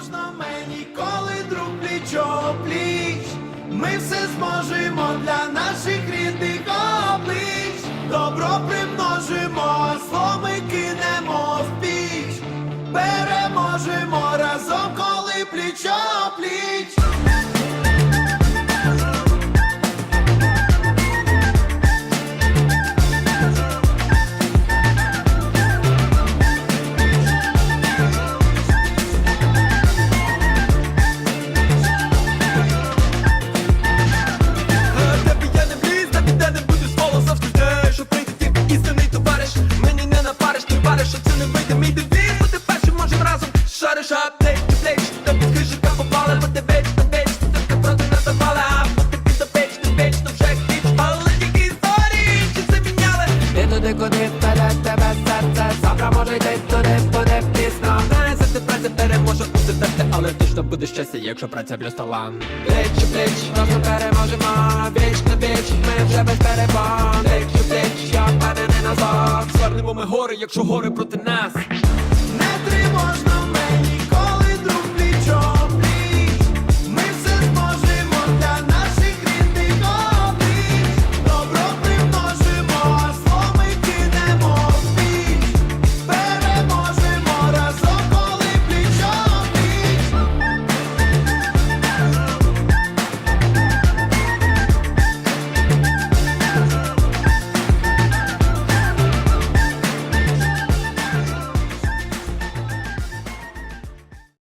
можна мені, коли друг плічо пліч. Ми все зможемо для наших рідних облич. Добро примножимо, зло ми кинемо в піч. Переможемо разом, коли плічо у тебе Але точно буде щастя, якщо праця плюс талант Плеч плеч, разом переможемо. Віч на віч, ми вже без перебон Плеч плеч, я впевнений назад Звернемо ми гори, якщо гори проти нас